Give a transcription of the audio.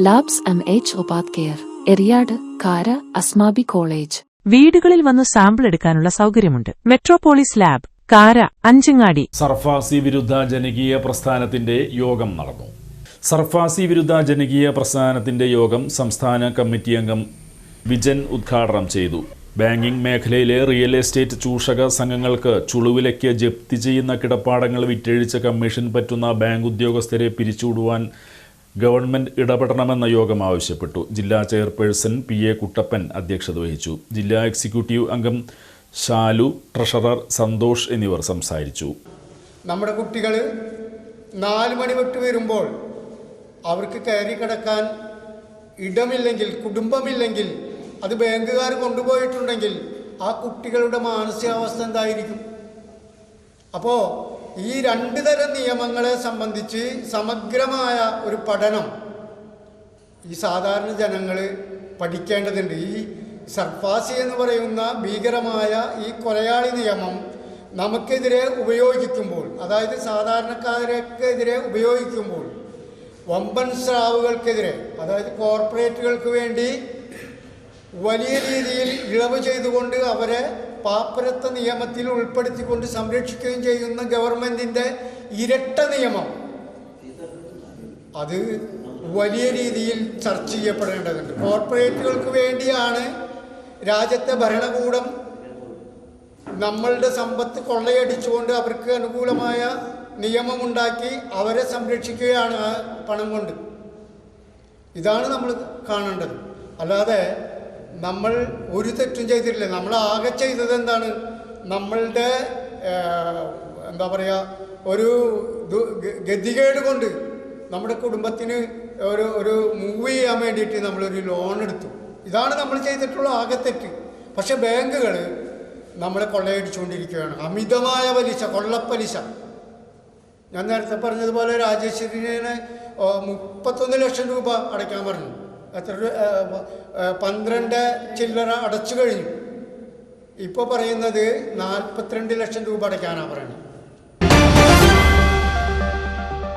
Labs M H ഒപാത് care Eriyad Kara Asmabi college വീടുകളിൽ വന്ന് സാമ്പിൾ എടുക്കാനുള്ള സൗകര്യമുണ്ട്. മെട്രോപോളിസ് ലാബ് കാര അഞ്ചങ്ങാടി. സർഫാസി വിരുദ്ധ ജനകീയ പ്രസ്ഥാനത്തിന്റെ യോഗം നടന്നു. സർഫാസി വിരുദ്ധ ജനകീയ പ്രസ്ഥാനത്തിന്റെ യോഗം സംസ്ഥാന കമ്മിറ്റി അംഗം വിജൻ ഉദ്ഘാടനം ചെയ്തു. ബാങ്കിംഗ് മേഖലയിലെ റിയൽ എസ്റ്റേറ്റ് ചൂഷക സംഘങ്ങൾക്ക് ചുളുവിലയ്ക്ക് ജപ്തി ചെയ്യുന്ന കിടപ്പാടങ്ങൾ വിറ്റഴിച്ച കമ്മീഷൻ പറ്റുന്ന ബാങ്ക് ഉദ്യോഗസ്ഥരെ പിരിച്ചുവിടുവാൻ ഗവൺമെന്റ് ഇടപെടണമെന്ന യോഗം ആവശ്യപ്പെട്ടു. ജില്ലാ ചെയർപേഴ്സൺ പി എ കുട്ടപ്പൻ അധ്യക്ഷത വഹിച്ചു. ജില്ലാ എക്സിക്യൂട്ടീവ് അംഗം ഷാലു ട്രഷറർ സന്തോഷ് എന്നിവർ സംസാരിച്ചു. നമ്മുടെ കുട്ടികൾ നാല് മണി വിട്ട് വരുമ്പോൾ അവർക്ക് കയറി കിടക്കാൻ ഇടമില്ലെങ്കിൽ കുടുംബമില്ലെങ്കിൽ അത് ബാങ്കുകാർ കൊണ്ടുപോയിട്ടുണ്ടെങ്കിൽ ആ കുട്ടികളുടെ മാനസികാവസ്ഥ എന്തായിരിക്കും? അപ്പോൾ ഈ രണ്ട് തരം നിയമങ്ങളെ സംബന്ധിച്ച് സമഗ്രമായ ഒരു പഠനം ഈ സാധാരണ ജനങ്ങൾ പഠിക്കേണ്ടതുണ്ട്. ഈ സർഫാസി എന്ന് പറയുന്ന ഭീകരമായ ഈ കൊലയാളി നിയമം നമുക്കെതിരെ ഉപയോഗിക്കുമ്പോൾ അതായത് സാധാരണക്കാരെക്കെതിരെ ഉപയോഗിക്കുമ്പോൾ വമ്പൻ സ്രാവുകൾക്കെതിരെ അതായത് കോർപ്പറേറ്റുകൾക്ക് വേണ്ടി വലിയ രീതിയിൽ ഇളവ് ചെയ്തുകൊണ്ട് അവരെ പാപ്പരത്ത നിയമത്തിൽ ഉൾപ്പെടുത്തിക്കൊണ്ട് സംരക്ഷിക്കുകയും ചെയ്യുന്ന ഗവൺമെന്റിന്റെ ഇരട്ട നിയമം. അത് വലിയ രീതിയിൽ ചർച്ച ചെയ്യപ്പെടേണ്ടതുണ്ട്. കോർപ്പറേറ്റുകൾക്ക് വേണ്ടിയാണ് രാജ്യത്തെ ഭരണകൂടം നമ്മളുടെ സമ്പത്ത് കൊള്ളയടിച്ചുകൊണ്ട് അവർക്ക് അനുകൂലമായ നിയമമുണ്ടാക്കി അവരെ സംരക്ഷിക്കുകയാണ് പണം കൊണ്ട്. ഇതാണ് നമ്മൾ കാണേണ്ടത്. അല്ലാതെ നമ്മൾ ഒരു തെറ്റും ചെയ്തിട്ടില്ല. നമ്മൾ ആകെ ചെയ്തത് എന്താണ്? നമ്മളുടെ എന്താ പറയുക ഒരു ഗതികേട് കൊണ്ട് നമ്മുടെ കുടുംബത്തിന് ഒരു ഒരു മൂവ് ചെയ്യാൻ വേണ്ടിയിട്ട് നമ്മളൊരു ലോൺ എടുത്തു. ഇതാണ് നമ്മൾ ചെയ്തിട്ടുള്ള ആകെ തെറ്റ്. പക്ഷെ ബാങ്കുകൾ നമ്മളെ കൊള്ളയടിച്ചുകൊണ്ടിരിക്കുകയാണ്. അമിതമായ പലിശ കൊള്ളപ്പലിശ. ഞാൻ നേരത്തെ പറഞ്ഞതുപോലെ രാജേശ്വരിനെ മുപ്പത്തൊന്ന് ലക്ഷം രൂപ അടയ്ക്കാൻ പറഞ്ഞു. എത്ര പന്ത്രണ്ട് ചില്ലറ അടച്ചു കഴിഞ്ഞു. ഇപ്പോൾ പറയുന്നത് നാൽപ്പത്തിരണ്ട് ലക്ഷം രൂപ അടയ്ക്കാനാണ് പറയുന്നത്.